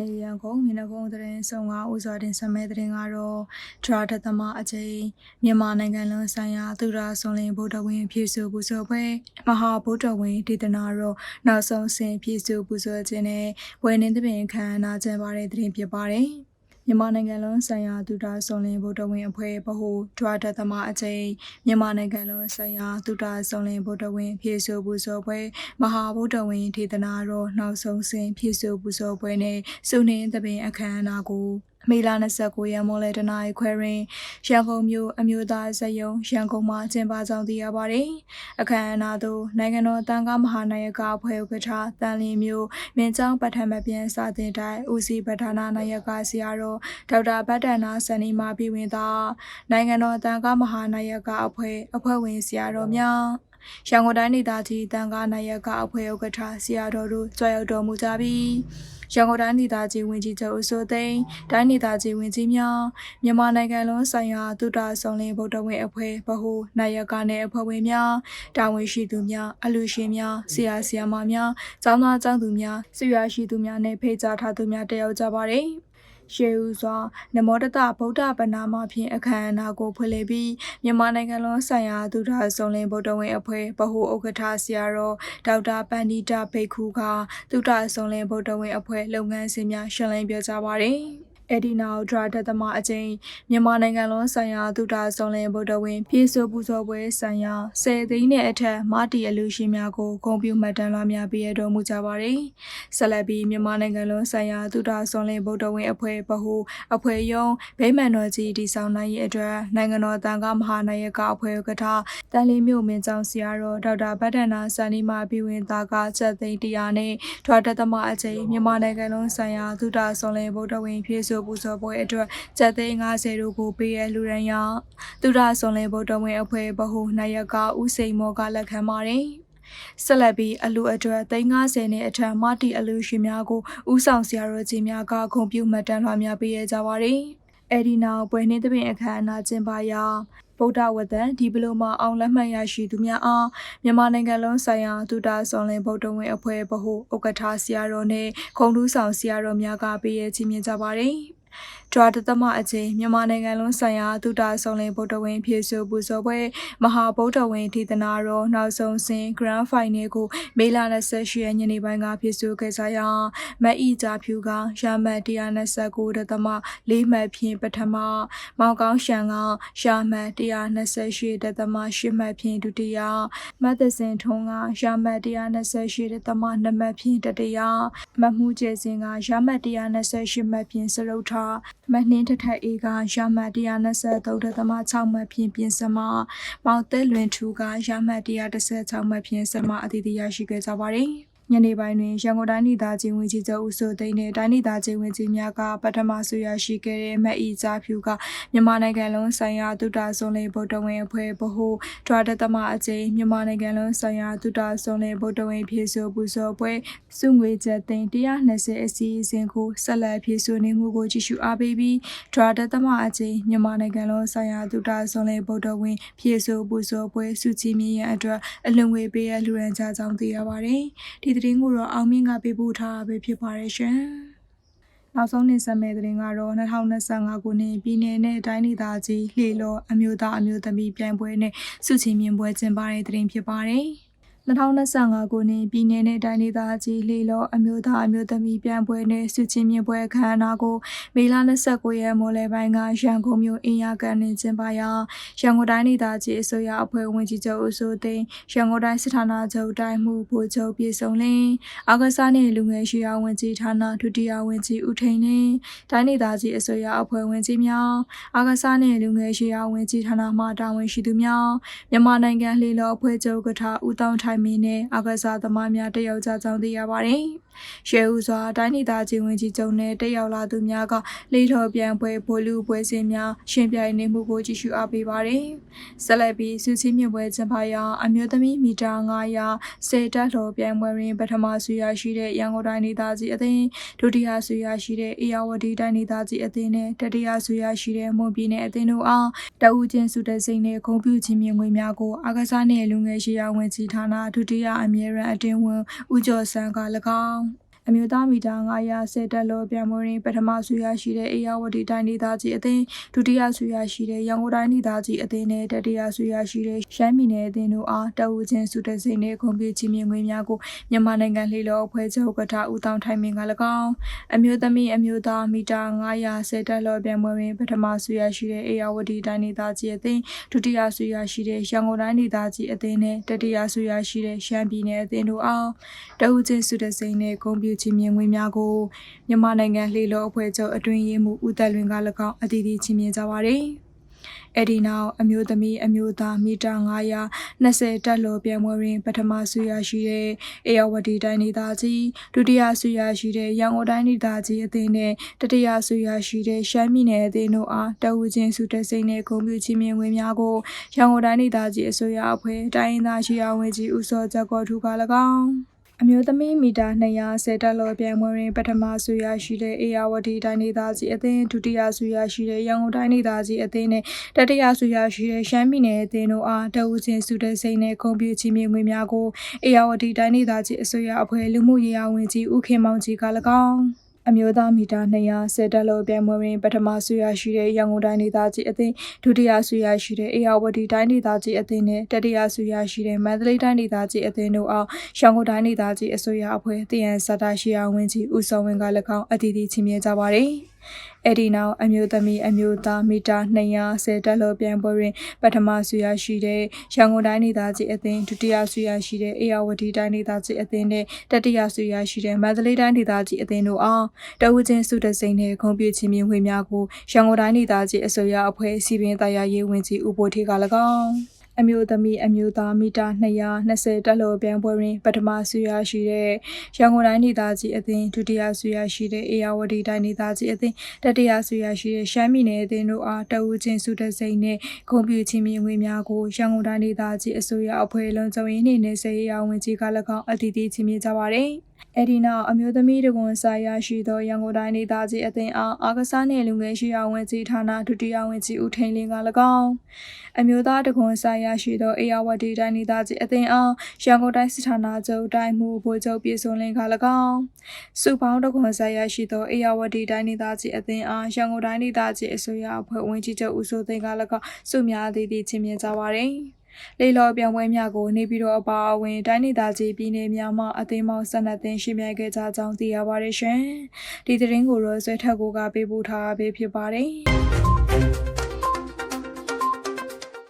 နေ့ရန်ကုန်မြင်းကုန်းသတင်းဆောင်ကဥစွာတင်ဆက်မဲ့သတင်းကတော့ဒရာဒသမအကျိမြန်မာနိုင်ငံလုံးဆိုင်ရာသူရာဆွန်လင်းဗုဒ္ဓဝင်ဖြည့်ဆို့ပူဇော်ပွဲမဟာဗုဒ္ဓဝင်ဒေသနာတော်နောက်ဆုံးဆင်ဖြည့်ဆို့ပူဇော်ခြင်းနဲ့ဝယ်နေသဖြင့်ခံနာကျင်းပါတဲ့သတင်းဖြစ်ပါတယ်။ မြန်မာနိုင်ငံလုံးဆိုင်ရာသူတာဆွန်လင်းဗုဒ္ဓဝင်အဖွဲ့ဗဟုဒွါဒသမအကျိမြန်မာနိုင်ငံလုံးဆိုင်ရာသူတာဆွန်လင်းဗုဒ္ဓဝင်ဖြည့်ဆို့ပူဇော်ပွဲမဟာဗုဒ္ဓဝင်ဒေသနာတော်နောက်ဆုံးစဉ်ဖြည့်ဆို့ပူဇော်ပွဲနဲ့စုနှင်းသဘင်အခမ်းအနားကို မေလ29ရက်မိုးလေတနာရီခွဲတွင်ရန်ကုန်မြို့အမျိုးသားစယုံရန်ကုန်မှာကျင်းပကြောင်းသိရပါတယ်။အခမ်းအနားသို့နိုင်ငံတော်တန်ခါမဟာနာယကအဖွဲ့ဥက္ကဋ္ဌတန်လင်းမျိုးမင်းကျောင်းပထမပြန်စာတင်တိုင်းဦးစီးပဌာနာနာယကဆရာတော်ဒေါက်တာဗတ္တနာစန္ဒီမာပြည်ဝင်သာနိုင်ငံတော်တန်ခါမဟာနာယကအဖွဲ့အဖွဲ့ဝင်ဆရာတော်များရန်ကုန်တိုင်းဒေသကြီးတန်ခါနာယကအဖွဲ့ဥက္ကဋ္ဌဆရာတော်တို့ကြွရောက်တော်မူကြပြီး ရန်ကုန်တိုင်းဒေသကြီးဝန်ကြီးချုပ်ဦးစိုးသိန်းတိုင်းဒေသကြီးဝန်ကြီးများမြန်မာနိုင်ငံလုံးဆိုင်ရာသုတဆောင်လင်းဗုဒ္ဓဝင်အဖွဲ့ဗဟုနိုင်ရကနဲ့အဖွဲ့ဝင်များတာဝန်ရှိသူများအလူရှင်များဆရာဆရာမများကျောင်းသားကျောင်းသူများဆွေရရှိသူများနဲ့ဖိတ်ကြားထားသူများတက်ရောက်ကြပါတယ်။ ရှေးဦးစွာနမောတတဗုဒ္ဓဗနာမဖြင့်အခမ်းအနားကိုဖွင့်လှစ်ပြီးမြန်မာနိုင်ငံလုံးဆိုင်ရာသူထဆုံလင်းဗုဒ္ဓဝင်အဖွဲ့ဗဟုဥက္ကဋ္ဌဆရာတော်ဒေါက်တာပန္နိတဘိက္ခုကသူထဆုံလင်းဗုဒ္ဓဝင်အဖွဲ့လုပ်ငန်းစဉ်များရှင်းလင်းပြကြပါရယ်။ အဲ့ဒီနောက်ဒရာဒသမအကျဉ်မြန်မာနိုင်ငံလုံးဆိုင်ရာသုတာဆောင်လင်ဗုဒ္ဓဝင် ပြေဆိုပူဇော်ပွဲဆိုင်ရာ၁၀သိန်းနဲ့အထက်မာတီအလူရှင်များကိုဂုဏ်ပြုမှတ်တမ်းလွှာများပေးရတော်မူကြပါရယ်ဆက်လက်ပြီးမြန်မာနိုင်ငံလုံးဆိုင်ရာသုတာဆောင်လင်ဗုဒ္ဓဝင်အဖွဲ့ဗဟုအဖွဲ့ယုံဗိမာန်တော်ကြီးတည်ဆောင်နိုင်ရေးအတွက်နိုင်ငံတော်တန်ခါမဟာနာယကအဖွဲ့ဥက္ကဋ္ဌတန်လီမြို့မင်းကျောင်းဆရာတော်ဒေါက်တာဗတ္တနာစန္ဒီမာပြည်ဝင်သားကချက်သိန်းတရားနဲ့ဒရာဒသမအကျဉ်မြန်မာနိုင်ငံလုံးဆိုင်ရာသုတာဆောင်လင်ဗုဒ္ဓဝင်ပြေဆိုပူဇော်ပွဲအတွက်ကျပ်သိန်း90တို့ကိုပေးရလူရန်ရသူရဆွန်လင်းဗုဒ္ဓဝင်အဖွဲ့ဗဟုနိုင်ရကဦးစိန်မောကလက်ခံပါတယ်ဆက်လက်ပြီးအလူအတွက်350နဲ့အထက်မတီအလူရှင်များကိုဥဆောင်ဆရာတော်ကြီးများကဂုဏ်ပြုမှတ်တမ်းလွှာများပေးရကြပါတယ်။အဲဒီနောက်ပွဲနှင်းသဖြင့်အခမ်းအနားကျင်းပရာ ဗုဒ္ဓဝတ္တန်ဒီပလိုမာအောင်လက်မှတ်ရရှိသူများအားမြန်မာနိုင်ငံလုံးဆိုင်ရာဒုတာဆွန်လင်ဗုဒ္ဓဝင်အဖွဲ့ဗဟုဥက္ကဋ္ဌဆရာတော်နဲ့ခုံထူးဆောင်ဆရာတော်များကပေးရချင်းမြင်ကြပါတယ်။ ဒွါတသမအချင်းမြန်မာနိုင်ငံလုံးဆိုင်ရာသုတဆောင်လင်ဗုဒ္ဓဝင်ဖြည့်ဆို့ပူဇော်ပွဲမဟာဗုဒ္ဓဝင်ဒေသနာတော်နောက်ဆုံးစဉ် Grand Final ကိုမေလ28ရက်ညနေပိုင်းကဖြည့်ဆို့ခဲ့ကြရာမတ်ဤကြဖြူကရမတ်129ဒသမ၄မှတ်ဖြင့်ပထမမောင်ကောင်းရှန်ကရမတ်128ဒသမ8မှတ်ဖြင့်ဒုတိယမတ်သစင်ထုံးကရမတ်128ဒသမ2မှတ်ဖြင့်တတိယမမှုကျဲစင်ကရမတ်128မှတ်ဖြင့်စရုပ်ထမနှင်းထထအေကရမတ်123ဒသမ6မှတ်ဖြင့်ပြင်စမမောင်သက်လွင်ထူကရမတ်116မှတ်ဖြင့်စမအသီးသီးရရှိခဲ့ကြပါတယ်။ ညနေပိုင်းတွင်ရန်ကုန်တိုင်းဒေသကြီးဝန်ကြီးချုပ်ဦးစိုးသိန်းနှင့်တိုင်းဒေသကြီးဝန်ကြီးများကပထမဆွေရရှိခဲ့တဲ့မက်အီကြားဖြူကမြန်မာနိုင်ငံလုံးဆိုင်ရာတုတာဆွန်လေးဗုဒ္ဓဝင်အဖွဲ့ဗဟုဒွါဒသမအကျိမြန်မာနိုင်ငံလုံးဆိုင်ရာတုတာဆွန်လေးဗုဒ္ဓဝင်ဖြည့်ဆို့ပူဇော်ပွဲစုငွေချက်သိန်း120အစီအစဉ်ကိုဆက်လက်ဖြည့်ဆို့နေမှုကိုကြည့်ရှုအားပေးပြီးဒွါဒသမအကျိမြန်မာနိုင်ငံလုံးဆိုင်ရာတုတာဆွန်လေးဗုဒ္ဓဝင်ဖြည့်ဆို့ပူဇော်ပွဲစုကြည်မြင့်ရန်အတွက်အလွန်ငွေပေးရလှူဒါန်းကြကြောင်းသိရပါတယ်ဒီသတင်းကိုတော့အောင်မြင့်ကပေးပို့ထားတာပဲဖြစ်ပါတယ်ရှင်။နောက်ဆုံးတင်ဆက်မယ့်သတင်းကတော့2025ခုနှစ်ပြည်내နဲ့တိုင်းဒေသကြီးလှေလော်အမျိုးသားအမျိုးသမီးပြိုင်ပွဲနဲ့စုချီမြင်ပွဲကျင်းပတဲ့သတင်းဖြစ်ပါတယ်။ 2025ခုနှစ်ပြည်내နဲ့တိုင်းဒေသကြီးလှေလောအမျိုးသားအမျိုးသမီးပြိုင်ပွဲနဲ့စုချင်းမြင့်ပွဲအခမ်းအနားကိုမေလ29ရက်မိုးလယ်ပိုင်းကရန်ကုန်မြို့အင်ယာကန်တွင်ကျင်းပရာရန်ကုန်တိုင်းဒေသကြီးအစိုးရအဖွဲ့ဝင်ကြီးချုပ်ဦးစိုးသိန်းရန်ကုန်တိုင်းစစ်ဌာနချုပ်တိုင်းမှုဗိုလ်ချုပ်ပြည်စုံလင်းအာကစားနှင့်လူငယ်ရှိရာဝင်ကြီးဌာနဒုတိယဝင်ကြီးဦးထိန်နှင့်တိုင်းဒေသကြီးအစိုးရအဖွဲ့ဝင်ကြီးများအာကစားနှင့်လူငယ်ရှိရာဝင်ကြီးဌာနမှတာဝန်ရှိသူများမြန်မာနိုင်ငံလှေလောအဖွဲ့ချုပ်ကထာဦးတောင်းထိုင်မင်းနဲ့အာကစားသမားများတက်ရောက်ကြကြောင်းသိရပါတယ်။ရဲဦးစွာတိုင်းဒေသကြီးဝင်ကြီးချုပ်နဲ့တက်ရောက်လာသူများကလေးထော်ပြန်ပွဲဘိုလူပွဲစဉ်များရှင်ပြိုင်နေမှုကိုကြည့်ရှုအားပေးပါတယ်။ဆက်လက်ပြီးစုစည်းမြင့်ပွဲကျင်းပရာအမျိုးသမီးမီတာ900စေတက်ထော်ပြန်ပွဲတွင်ပထမဆုရရှိတဲ့ရန်ကုန်တိုင်းဒေသကြီးအသင်းဒုတိယဆုရရှိတဲ့အေယာဝတီတိုင်းဒေသကြီးအသင်းနဲ့တတိယဆုရရှိတဲ့မွန်ပြည်နယ်အသင်းတို့အားတအူးချင်းစုတဲ့စိတ်နဲ့ဂုဏ်ပြုခြင်းမြင့်ငွေများကိုအာကစားနှင့်လူငယ်ရှိရာဝင်ကြီးဌာနဒုတိယအမြဲတမ်းအတင်းဝင်ဦးကျော်စံက၎င်း အအမျိုးသားမီတာ900ဆယ်တက်လို့ပြန်မွေးရင်းပထမဆူရရှိတဲ့အေယာဝတီတိုင်းဒေသကြီးအသင်းဒုတိယဆူရရှိတဲ့ရန်ကုန်တိုင်းဒေသကြီးအသင်းနဲ့တတိယဆူရရှိတဲ့ရှမ်းပြည်နယ်အသင်းတို့အားတအူချင်းစုတစိမ့်နဲ့ခွန်ပြချီမြင့်ငွေများကိုမြန်မာနိုင်ငံလှေလောအဖွဲ့ချုပ်ကထဦးတောင်းထိုင်မင်က၎င်းအမျိုးသမီးအမျိုးသားမီတာ900ဆယ်တက်လို့ပြန်မွေးရင်းပထမဆူရရှိတဲ့အေယာဝတီတိုင်းဒေသကြီးအသင်းဒုတိယဆူရရှိတဲ့ရန်ကုန်တိုင်းဒေသကြီးအသင်းနဲ့တတိယဆူရရှိတဲ့ရှမ်းပြည်နယ်အသင်းတို့အားတအူချင်းစုတစိမ့်နဲ့ခွန်ပြချီမြင့်ငွေများကိုမြန်မာနိုင်ငံလှေလောအဖွဲ့ချုပ်အတွင်းရေးမှူးဦးသက်လွင်က၎င်းအတည်တည်ချီးမြှင့်ကြပါသည်အဲ့ဒီနောက်အမျိုးသမီးအမျိုးသားမီတာ920တက်လို့ပြန်မွေးရင်းပထမဆူရရှိတဲ့အေယဝတီတိုင်းဒေသကြီးဒုတိယဆူရရှိတဲ့ရန်ကုန်တိုင်းဒေသကြီးအသင်းနဲ့တတိယဆူရရှိတဲ့ရှမ်းပြည်နယ်အသင်းတို့အားတဝူချင်းစုတစိမ့်နဲ့ဂုဏ်ပြုချီးမြှင့်ဝင်များကိုရန်ကုန်တိုင်းဒေသကြီးအစိုးရအဖွဲ့တိုင်းရင်းသားရှိရာဝန်ကြီးဦးစောချက်ကောထူက၎င်း အမျိုးသမီးမီတာ210တက်လောပြန်မွေးရင်ပထမဆူရရှိတဲ့အေယာဝတီတိုင်းဒေသကြီးအသင်းဒုတိယဆူရရှိတဲ့ရန်ကုန်တိုင်းဒေသကြီးအသင်းနဲ့တတိယဆူရရှိတဲ့ရှမ်းပြည်နယ်အသင်းတို့အားတအူးချင်းစုတဲ့စိန်နဲ့ကွန်ပျူတာချင်းမြင့်ငွေများကိုအေယာဝတီတိုင်းဒေသကြီးအစိုးရအဖွဲ့လူမှုရေးရာဝန်ကြီးဦးခင်မောင်ကြီးက၎င်း အမျိုးသားမီတာ200ဆယ်တက်လို့ပြန်မွေးရင်ပထမဆူရရှိတဲ့ရန်ကုန်တိုင်းဒေသကြီးအသင်းဒုတိယဆူရရှိတဲ့အေယာဝတီတိုင်းဒေသကြီးအသင်းနဲ့တတိယဆူရရှိတဲ့မန္တလေးတိုင်းဒေသကြီးအသင်းတို့အောင်ရန်ကုန်တိုင်းဒေသကြီးအစိုးရအဖွဲ့တည်ရန်စတာရှိရာဝန်ကြီးဦးစောဝင်းက၎င်းအတည်တည်ချီးမြှင့်ကြပါတယ်။ အဲ့ဒီနောက်အမျိုးသမီးအမျိုးသားမီတာ210တက်လို့ပြန်ပွဲတွင်ပထမဆူရရှိတဲ့ရန်ကုန်တိုင်းဒေသကြီးအသင်းဒုတိယဆူရရှိတဲ့အေယာဝတီတိုင်းဒေသကြီးအသင်းနဲ့တတိယဆူရရှိတဲ့မန္တလေးတိုင်းဒေသကြီးအသင်းတို့အောင်တဝူချင်းစုတစိမ့်နဲ့ဂုံပြည့်ချင်းမြင့်ဝေများကိုရန်ကုန်တိုင်းဒေသကြီးအစိုးရအဖွဲ့စီပင်တရားရေးဝန်ကြီးဦးဘိုထေက၎င်း အမျိုးသမီးအမျိုးသားမီတာ220တက်လို့ပြန်ပွဲတွင် ပထမဆူရရှိတဲ့ရန်ကုန်တိုင်းဒေသကြီးအသင်းဒုတိယဆူရရှိတဲ့အေယာဝတီတိုင်းဒေသကြီးအသင်းတတိယဆူရရှိတဲ့ရှမ်းပြည်နယ်အသင်းတို့အားတအူးချင်းစုတစိမ့်နဲ့ဂုံပြူချင်းမြင့်ငွေများကိုရန်ကုန်တိုင်းဒေသကြီးအစိုးရအဖွဲ့လုံးစုံရင်းနှင့်နေစေရဝန်ကြီးက၎င်းအတည်တည်ချင်းမြင့်ကြပါသည် အဲ့ဒီနောက်အမျိုးသမီးတကွန်စာရရှိသောရန်ကုန်တိုင်းဒေသကြီးအသင်းအားအာကစားနှင့်လူငယ်ရှိရာဝန်ကြီးဌာနဒုတိယဝန်ကြီးဦးထိန်လင်းက၎င်းအမျိုးသားတကွန်စာရရှိသောအေယာဝတီတိုင်းဒေသကြီးအသင်းအားရန်ကုန်တိုင်းစစ်ဌာနချုပ်တိုင်းမှုဗိုလ်ချုပ်ပြည်စုံလင်းက၎င်းစုပေါင်းတကွန်စာရရှိသောအေယာဝတီတိုင်းဒေသကြီးအသင်းအားရန်ကုန်တိုင်းဒေသကြီးအစိုးရအဖွဲ့ဝင်ကြီးချုပ်ဦးစိုးသိန်းက၎င်းစုများသည့်သည့်ချင်းမြင်ကြပါသည် လေလော်ပြောင်းပွဲများကိုနေပြည်တော်အပါအဝင်တိုင်းဒေသကြီးပြည်နယ်များမှအသင်းမောက်ဆက်နက်သင်းရှိမြဲခဲ့ကြကြောင်းသိရပါတယ်ရှင်။ဒီသတင်းကိုတော့ဆွဲထက်ကိုကပေးပို့ထားပေးဖြစ်ပါတယ်။